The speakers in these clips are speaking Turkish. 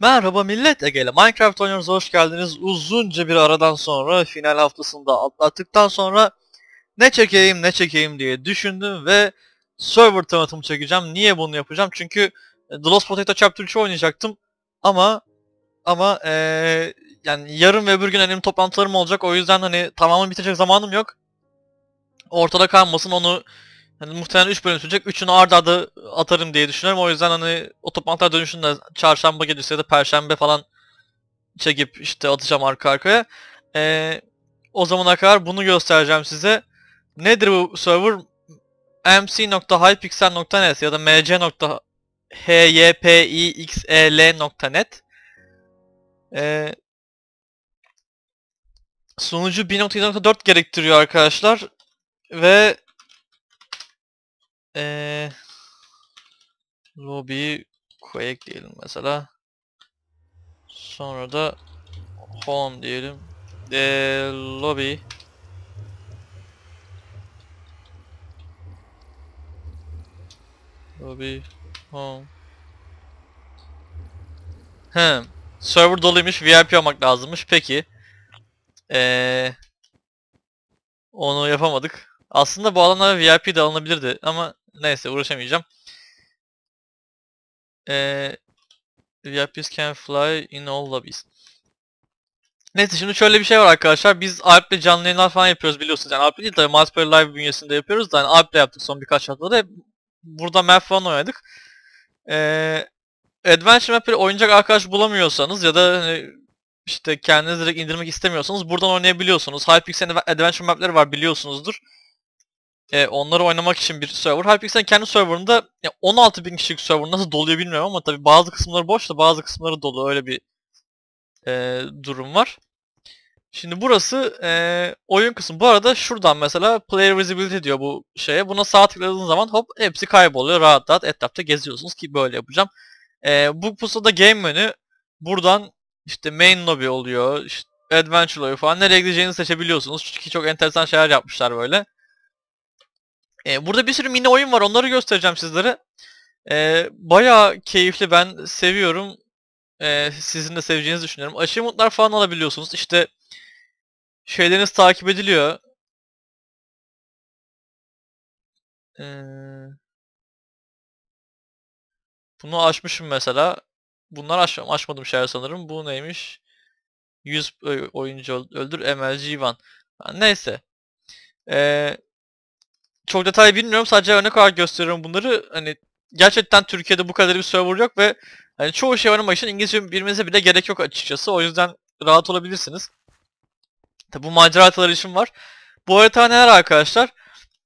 Merhaba millet, Ege ile Minecraft oynuyoruz, hoş geldiniz. Uzunca bir aradan sonra, final haftasında atlattıktan sonra ne çekeyim ne çekeyim diye düşündüm ve server tanıtımı çekeceğim. Niye bunu yapacağım? Çünkü e, The Lost Potato Chapter 3'ü oynayacaktım ama ama ee, yani yarın ve öbür gün benim toplantılarım olacak. O yüzden hani tamamen bitecek zamanım yok. Ortada kalmasın onu Hani muhtemelen 3 bölüm sürecek. 3'ünü arda arda atarım diye düşünüyorum. O yüzden hani o toplantılar dönüşünde çarşamba gecesi ya da perşembe falan çekip işte atacağım arka arkaya. Ee, o zamana kadar bunu göstereceğim size. Nedir bu server? mc.hypixel.net ya da mc.hypixel.net ee, Sunucu 1.7.4 gerektiriyor arkadaşlar. Ve ee, lobby Quake diyelim mesela. Sonra da home diyelim. Ee, lobby lobby home He, server doluymuş, VIP olmak lazımmış. Peki. Ee, onu yapamadık. Aslında bu alanlara VIP de alınabilirdi ama neyse uğraşamayacağım. Ee, VIPs can fly in all lobbies. Neyse şimdi şöyle bir şey var arkadaşlar. Biz Alp'le canlı yayınlar falan yapıyoruz biliyorsunuz. Yani Alp değil tabii Multiplayer Live bünyesinde yapıyoruz da yani Alp'le yaptık son birkaç haftada. Burada map falan oynadık. Ee, Adventure map'leri oynayacak arkadaş bulamıyorsanız ya da hani işte kendiniz direkt indirmek istemiyorsanız buradan oynayabiliyorsunuz. Hypixel'in Adventure map'leri var biliyorsunuzdur e, onları oynamak için bir server. Hypixel'in kendi serverında ya 16 bin kişilik server nasıl doluyor bilmiyorum ama tabi bazı kısımları boş da bazı kısımları dolu öyle bir e, durum var. Şimdi burası e, oyun kısmı. Bu arada şuradan mesela player visibility diyor bu şeye. Buna sağ tıkladığınız zaman hop hepsi kayboluyor. Rahat rahat etrafta geziyorsunuz ki böyle yapacağım. E, bu pusuda game menü buradan işte main lobby oluyor. işte adventure lobby falan. Nereye gideceğinizi seçebiliyorsunuz. Çünkü çok enteresan şeyler yapmışlar böyle. E, burada bir sürü mini oyun var. Onları göstereceğim sizlere. E, bayağı keyifli. Ben seviyorum. E, sizin de seveceğinizi düşünüyorum. Achievement'lar falan alabiliyorsunuz. İşte şeyleriniz takip ediliyor. Ee, bunu açmışım mesela. Bunlar aç, açmadım şeyler sanırım. Bu neymiş? 100 oyuncu öldür MLG Van. Neyse. Ee, çok detay bilmiyorum. Sadece örnek olarak gösteriyorum bunları. Hani gerçekten Türkiye'de bu kadar bir server yok ve hani çoğu şey oynamak için İngilizce bilmenize bile gerek yok açıkçası. O yüzden rahat olabilirsiniz. Tabi bu macera haritaları için var. Bu harita neler arkadaşlar?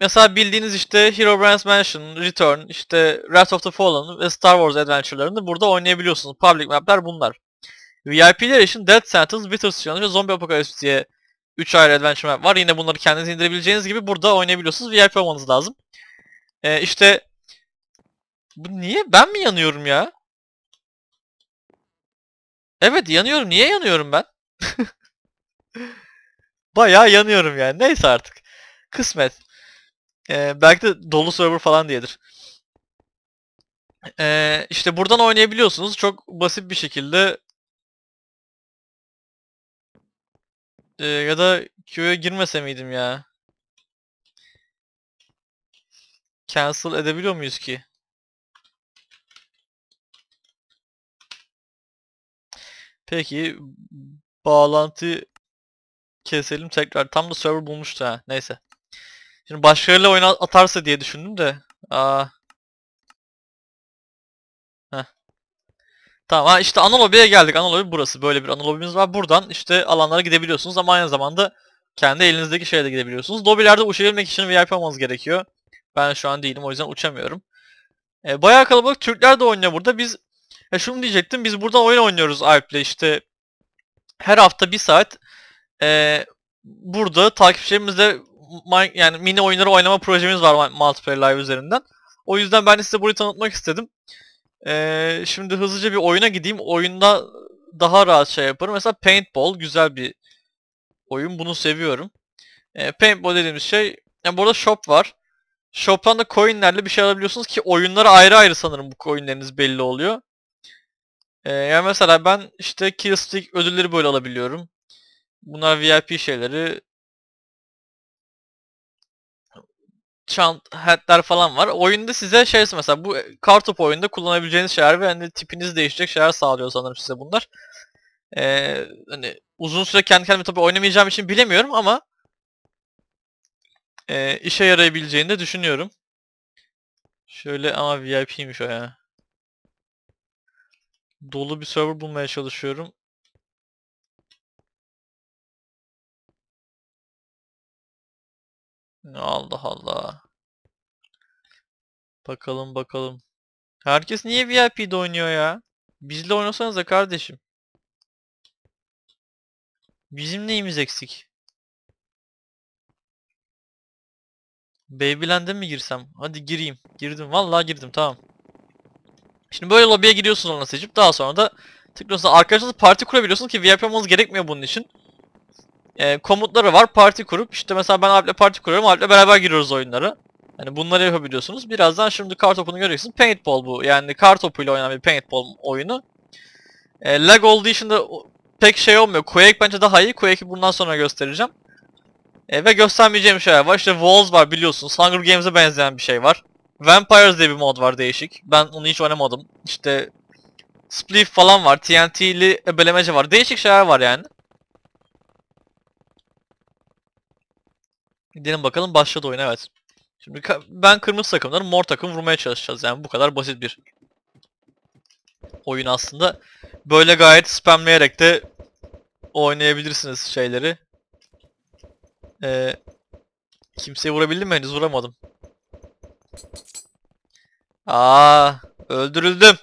Mesela bildiğiniz işte Hero Brands Mansion, Return, işte Wrath of the Fallen ve Star Wars Adventure'larını burada oynayabiliyorsunuz. Public map'ler bunlar. VIP'ler için Death Sentence, Wither's Challenge ve Zombie Apocalypse diye 3 ayrı adventure map var. Yine bunları kendiniz indirebileceğiniz gibi burada oynayabiliyorsunuz. VIP olmanız lazım. Ee, işte bu niye? Ben mi yanıyorum ya? Evet yanıyorum. Niye yanıyorum ben? Bayağı yanıyorum yani. Neyse artık. Kısmet. Ee, belki de dolu server falan diyedir. Ee, işte buradan oynayabiliyorsunuz. Çok basit bir şekilde Ee, ya da Q'ya girmese miydim ya? Cancel edebiliyor muyuz ki? Peki bağlantı keselim tekrar. Tam da server bulmuştu ha. Neyse. Şimdi başkalarıyla oyun atarsa diye düşündüm de. Aa. Tamam ha işte ana lobiye geldik. Ana lobi burası. Böyle bir ana lobimiz var. Buradan işte alanlara gidebiliyorsunuz ama aynı zamanda kendi elinizdeki şeye de gidebiliyorsunuz. Lobilerde uçabilmek için VIP olmanız gerekiyor. Ben şu an değilim o yüzden uçamıyorum. E, bayağı kalabalık Türkler de oynuyor burada. Biz e, şunu diyecektim. Biz buradan oyun oynuyoruz Alp'le işte. Her hafta bir saat e, burada takipçilerimizle yani mini oyunları oynama projemiz var Multiplayer Live üzerinden. O yüzden ben size burayı tanıtmak istedim. Ee, şimdi hızlıca bir oyuna gideyim. Oyunda daha rahat şey yaparım. Mesela Paintball güzel bir oyun. Bunu seviyorum. Ee, paintball dediğimiz şey yani burada shop var. Shop'tan da coinlerle bir şey alabiliyorsunuz ki oyunlara ayrı ayrı sanırım bu coinleriniz belli oluyor. Ee, yani mesela ben işte Killstreak ödülleri böyle alabiliyorum. Bunlar VIP şeyleri. Chant hatler falan var. Oyunda size şey mesela bu kartopu oyunda kullanabileceğiniz şeyler ve hani tipiniz değişecek şeyler sağlıyor sanırım size bunlar. Ee, hani uzun süre kendi kendime tabii oynamayacağım için bilemiyorum ama e, işe yarayabileceğini de düşünüyorum. Şöyle ama VIP'ymiş o ya. Dolu bir server bulmaya çalışıyorum. Allah Allah. Bakalım bakalım. Herkes niye VIP'de oynuyor ya? Bizle oynasanız kardeşim. Bizim neyimiz eksik? Babyland'e mi girsem? Hadi gireyim. Girdim. Vallahi girdim. Tamam. Şimdi böyle lobiye giriyorsunuz ona seçip daha sonra da tıklıyorsunuz. Arkadaşlarınızla parti kurabiliyorsunuz ki VIP olmanız gerekmiyor bunun için. Ee, komutları var. Parti kurup işte mesela ben Alp'le parti kuruyorum. Alp'le beraber giriyoruz oyunlara. Hani bunları yapabiliyorsunuz. Birazdan şimdi kar topunu göreceksiniz. Paintball bu. Yani kar topuyla oynanan bir paintball oyunu. Ee, lag olduğu için de pek şey olmuyor. Quake bence daha iyi. Quake'i bundan sonra göstereceğim. E, ve göstermeyeceğim şeyler var. İşte Walls var biliyorsunuz. Hunger Games'e benzeyen bir şey var. Vampires diye bir mod var değişik. Ben onu hiç oynamadım. İşte Spliff falan var. TNT'li ebelemece var. Değişik şeyler var yani. Gidelim bakalım başladı oyun evet. Şimdi ben kırmızı takımları mor takım vurmaya çalışacağız yani bu kadar basit bir oyun aslında. Böyle gayet spamleyerek de oynayabilirsiniz şeyleri. Ee, kimseyi vurabildim mi? Henüz vuramadım. Aa, öldürüldüm.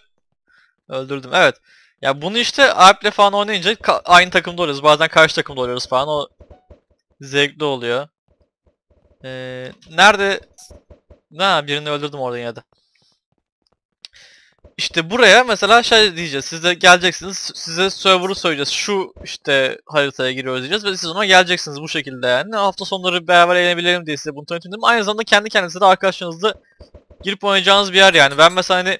Öldürdüm. Evet. Ya bunu işte Alp'le falan oynayınca aynı takımda oluyoruz. Bazen karşı takımda oluyoruz falan. O zevkli oluyor. Ee, nerede? Ha birini öldürdüm orada yine de. İşte buraya mesela şey diyeceğiz. Siz de geleceksiniz. Size server'ı söyleyeceğiz. Şu işte haritaya giriyoruz diyeceğiz ve siz ona geleceksiniz bu şekilde yani. Hafta sonları beraber eğlenebilelim diye size bunu tanıtayım Aynı zamanda kendi kendinize de arkadaşlarınızla girip oynayacağınız bir yer yani. Ben mesela hani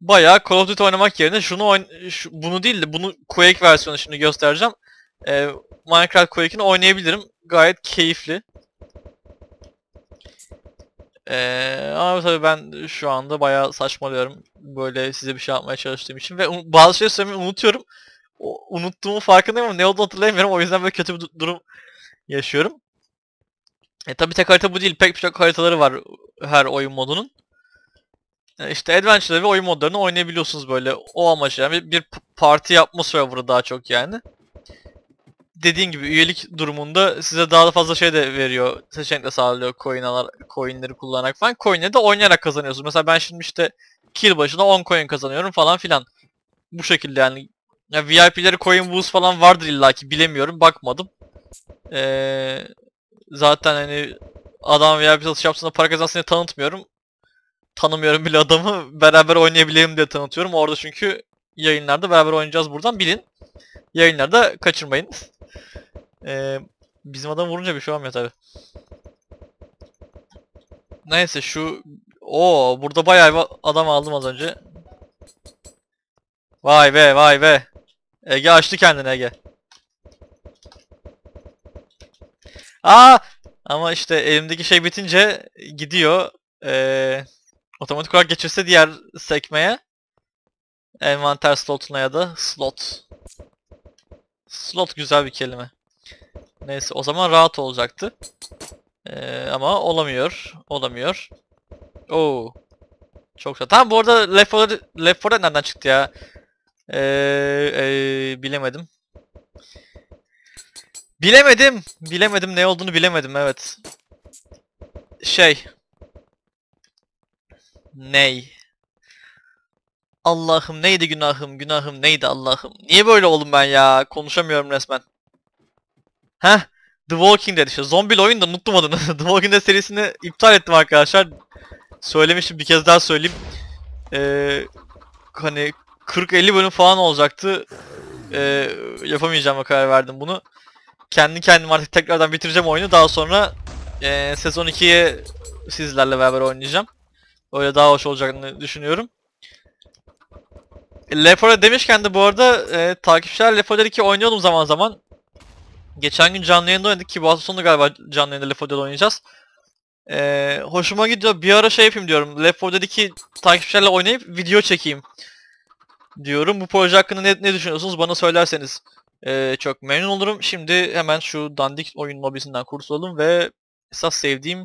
bayağı Call of Duty oynamak yerine şunu oyn şu, bunu değil de bunu Quake versiyonu şimdi göstereceğim. Ee, Minecraft Quake'ini oynayabilirim. Gayet keyifli. Ee, ama tabii ben şu anda bayağı saçmalıyorum. Böyle size bir şey yapmaya çalıştığım için ve bazı şeyleri söylemeyi unutuyorum. O, unuttuğumu farkındayım ama ne olduğunu hatırlayamıyorum. O yüzden böyle kötü bir durum yaşıyorum. E tabi tek harita bu değil. Pek çok haritaları var her oyun modunun. E, işte Adventure ve oyun modlarını oynayabiliyorsunuz böyle o amaçla. Yani bir parti yapma serverı daha çok yani dediğin gibi üyelik durumunda size daha da fazla şey de veriyor. Seçenek de sağlıyor coin alar, coinleri kullanarak falan. Coinleri de oynayarak kazanıyorsunuz. Mesela ben şimdi işte kill başına 10 coin kazanıyorum falan filan. Bu şekilde yani. Ya VIP'leri coin boost falan vardır illaki bilemiyorum. Bakmadım. Ee, zaten hani adam VIP satış yapsın para kazansın diye tanıtmıyorum. Tanımıyorum bile adamı. Beraber oynayabileyim diye tanıtıyorum. Orada çünkü yayınlarda beraber oynayacağız buradan bilin. Yayınlarda kaçırmayın. Ee, bizim adam vurunca bir şey olmuyor tabi. Neyse şu... o burada bayağı adam aldım az önce. Vay be vay be. Ege açtı kendini Ege. Aa! Ama işte elimdeki şey bitince gidiyor. Ee, otomatik olarak geçirse diğer sekmeye. Envanter slotuna ya da slot. Slot güzel bir kelime. Neyse o zaman rahat olacaktı. Ee, ama olamıyor. Olamıyor. Oo. Çok güzel. Tamam bu arada Left 4 Dead, Left 4 Dead nereden çıktı ya? Ee, ee, bilemedim. Bilemedim. Bilemedim ne olduğunu bilemedim evet. Şey. Ney? Allah'ım neydi günahım günahım neydi Allah'ım. Niye böyle oldum ben ya? Konuşamıyorum resmen. Heh. The Walking Dead işte. Zombil oyun da unuttum adını. The Walking Dead serisini iptal ettim arkadaşlar. Söylemişim bir kez daha söyleyeyim. Ee, hani 40-50 bölüm falan olacaktı. Ee, yapamayacağım karar verdim bunu. Kendi kendime artık tekrardan bitireceğim oyunu. Daha sonra e, sezon 2'ye sizlerle beraber oynayacağım. Öyle daha hoş olacağını düşünüyorum. Left 4 Dead demişken de bu arada e, takipçiler Left 4 Dead 2 oynuyordum zaman zaman. Geçen gün canlı yayında oynadık ki bu hafta sonu galiba canlı yayında Left 4 Dead oynayacağız. E, hoşuma gidiyor. Bir ara şey yapayım diyorum. Left 4 Dead 2 takipçilerle oynayıp video çekeyim diyorum. Bu proje hakkında ne, ne düşünüyorsunuz bana söylerseniz e, çok memnun olurum. Şimdi hemen şu dandik oyun lobisinden kurtulalım ve esas sevdiğim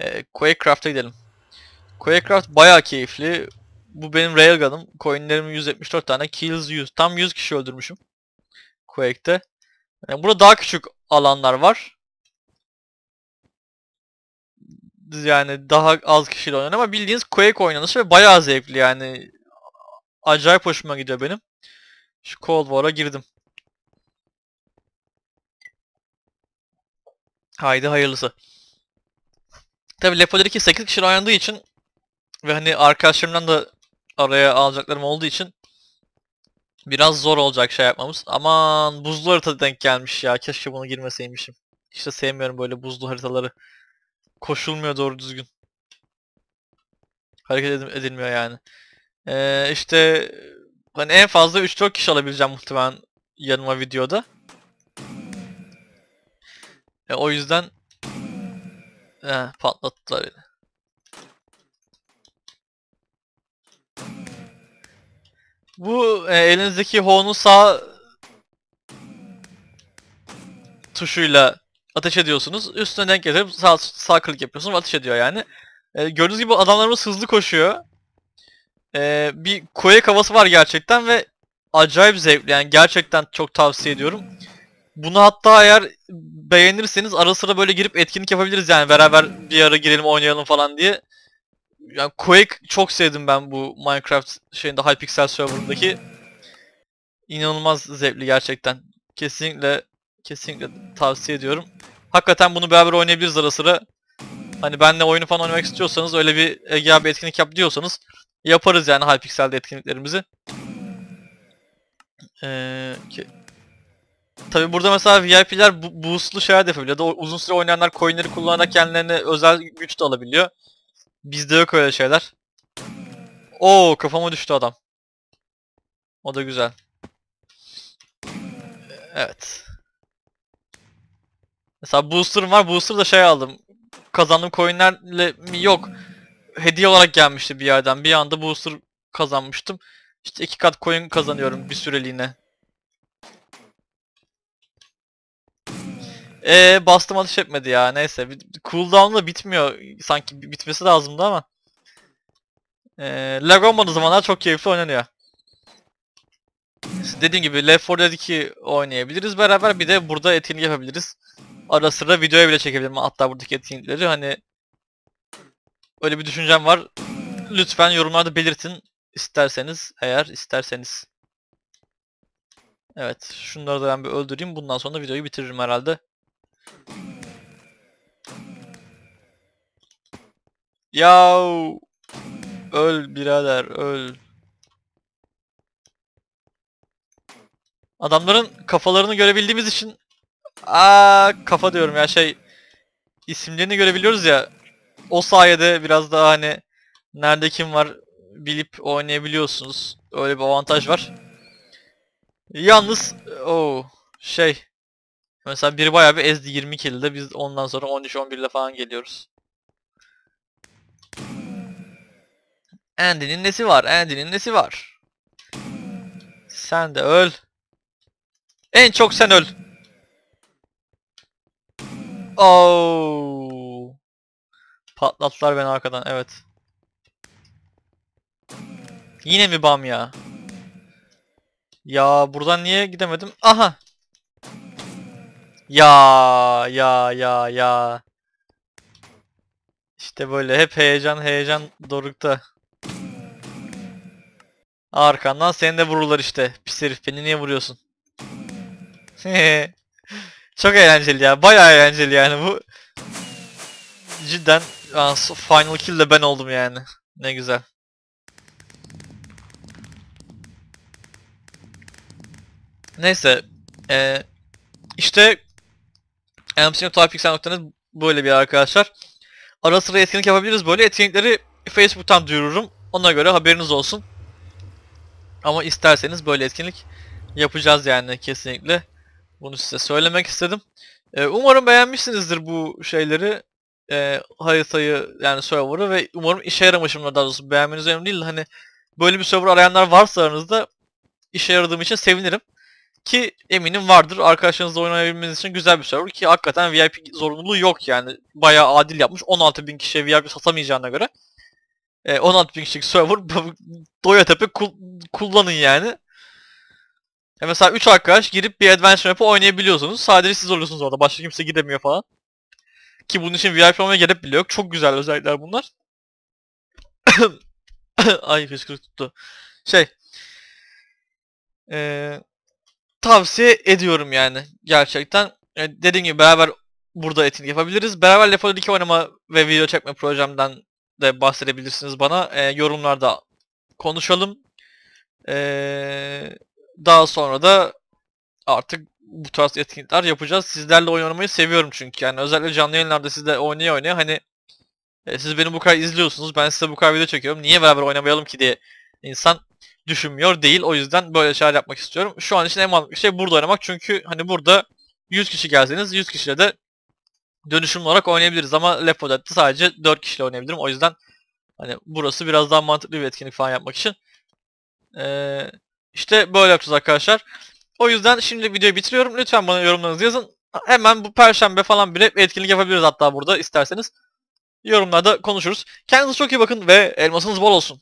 e, Quakecraft'a gidelim. Quakecraft bayağı keyifli. Bu benim Railgun'ım. Coinlerim 174 tane. Kills 100. Tam 100 kişi öldürmüşüm. Quake'te. Yani burada daha küçük alanlar var. Yani daha az kişiyle oynanan ama bildiğiniz Quake oynanışı ve bayağı zevkli yani. Acayip hoşuma gidiyor benim. Şu Cold War'a girdim. Haydi hayırlısı. Tabi 4 2 8 kişi oynandığı için ve hani arkadaşlarımdan da araya alacaklarım olduğu için biraz zor olacak şey yapmamız. Aman buzlu harita denk gelmiş ya. Keşke bunu girmeseymişim. İşte sevmiyorum böyle buzlu haritaları. Koşulmuyor doğru düzgün. Hareket edilmiyor yani. Ee, işte hani en fazla 3-4 kişi alabileceğim muhtemelen yanıma videoda. E, o yüzden eh, patlattılar beni. Bu e, elinizdeki Ho'nun sağ tuşuyla ateş ediyorsunuz. Üstüne denk getirip sağ, sağ klik yapıyorsunuz ateş ediyor yani. E, gördüğünüz gibi adamlarımız hızlı koşuyor. E, bir Quake havası var gerçekten ve acayip zevkli yani gerçekten çok tavsiye ediyorum. Bunu hatta eğer beğenirseniz ara sıra böyle girip etkinlik yapabiliriz yani beraber bir ara girelim oynayalım falan diye yani Quake çok sevdim ben bu Minecraft şeyinde Hypixel serverındaki. İnanılmaz zevkli gerçekten. Kesinlikle kesinlikle tavsiye ediyorum. Hakikaten bunu beraber oynayabiliriz ara sıra. Hani benle oyunu falan oynamak istiyorsanız öyle bir Ege abi etkinlik yap diyorsanız yaparız yani Hypixel'de etkinliklerimizi. Ee, ki... Tabi burada mesela VIP'ler boostlu şeyler de yapabiliyor. Uzun süre oynayanlar coinleri kullanarak kendilerine özel güç de alabiliyor. Bizde yok öyle şeyler. Oo kafama düştü adam. O da güzel. Evet. Mesela booster'ım var. Booster da şey aldım. Kazandığım coinlerle mi yok. Hediye olarak gelmişti bir yerden. Bir anda booster kazanmıştım. İşte iki kat coin kazanıyorum bir süreliğine. Eee bastım atış etmedi ya neyse. Cooldown'la bitmiyor. Sanki bitmesi lazımdı ama. Eee lag olmadığı zamanlar çok keyifli oynanıyor. Dediğim gibi Left 4 Dead 2 oynayabiliriz beraber. Bir de burada etkinlik yapabiliriz. Ara sıra videoya bile çekebilirim hatta buradaki etkinlikleri. Hani öyle bir düşüncem var. Lütfen yorumlarda belirtin isterseniz eğer isterseniz. Evet şunları da ben bir öldüreyim. Bundan sonra videoyu bitiririm herhalde. Yav. Öl birader öl. Adamların kafalarını görebildiğimiz için Aa kafa diyorum ya şey isimlerini görebiliyoruz ya o sayede biraz daha hani nerede kim var bilip oynayabiliyorsunuz. Öyle bir avantaj var. Yalnız o şey Mesela biri bayağı bir ezdi 20 kill'de biz ondan sonra 13-11 ile falan geliyoruz. Andy'nin nesi var? Andy'nin nesi var? Sen de öl. En çok sen öl. Oh. Patlattılar beni arkadan evet. Yine mi bam ya? Ya buradan niye gidemedim? Aha. Ya ya ya ya. İşte böyle hep heyecan heyecan dorukta. Arkandan seni de vururlar işte. Pis herif beni niye vuruyorsun? Çok eğlenceli ya. Bayağı eğlenceli yani bu. Cidden final kill de ben oldum yani. Ne güzel. Neyse. Ee, işte mcnotopixel.net böyle bir arkadaşlar. Ara sıra etkinlik yapabiliriz böyle. Etkinlikleri Facebook'tan duyururum. Ona göre haberiniz olsun. Ama isterseniz böyle etkinlik yapacağız yani kesinlikle. Bunu size söylemek istedim. Ee, umarım beğenmişsinizdir bu şeyleri. Ee, haritayı yani server'ı ve umarım işe yaramışımdır daha doğrusu beğenmeniz önemli değil de hani böyle bir server arayanlar varsa aranızda işe yaradığım için sevinirim. Ki eminim vardır. Arkadaşlarınızla oynayabilmeniz için güzel bir server ki hakikaten VIP zorunluluğu yok yani. Bayağı adil yapmış. 16.000 kişiye VIP satamayacağına göre. E, 16.000 kişilik server doya tepe kul- kullanın yani. E mesela 3 arkadaş girip bir adventure map'ı oynayabiliyorsunuz. Sadece siz oluyorsunuz orada. Başka kimse gidemiyor falan. Ki bunun için VIP olmaya gerek bile yok. Çok güzel özellikler bunlar. Ay hıçkırık tuttu. Şey. Eee tavsiye ediyorum yani gerçekten. E, dediğim gibi beraber burada etkinlik yapabiliriz. Beraber 4 2 oynama ve video çekme projemden de bahsedebilirsiniz bana. E, yorumlarda konuşalım. E, daha sonra da artık bu tarz etkinlikler yapacağız. Sizlerle oynamayı seviyorum çünkü. Yani özellikle canlı yayınlarda sizle oynaya oynaya hani e, siz beni bu kadar izliyorsunuz. Ben size bu kadar video çekiyorum. Niye beraber oynamayalım ki diye insan düşünmüyor değil. O yüzden böyle şeyler yapmak istiyorum. Şu an için en mantıklı şey burada oynamak. Çünkü hani burada 100 kişi gelseniz 100 kişiyle de dönüşümlü olarak oynayabiliriz. Ama Left 4 Dead'de sadece 4 kişiyle oynayabilirim. O yüzden hani burası biraz daha mantıklı bir etkinlik falan yapmak için. Ee, işte böyle yapacağız arkadaşlar. O yüzden şimdi videoyu bitiriyorum. Lütfen bana yorumlarınızı yazın. Hemen bu perşembe falan bir etkinlik yapabiliriz hatta burada isterseniz. Yorumlarda konuşuruz. Kendinize çok iyi bakın ve elmasınız bol olsun.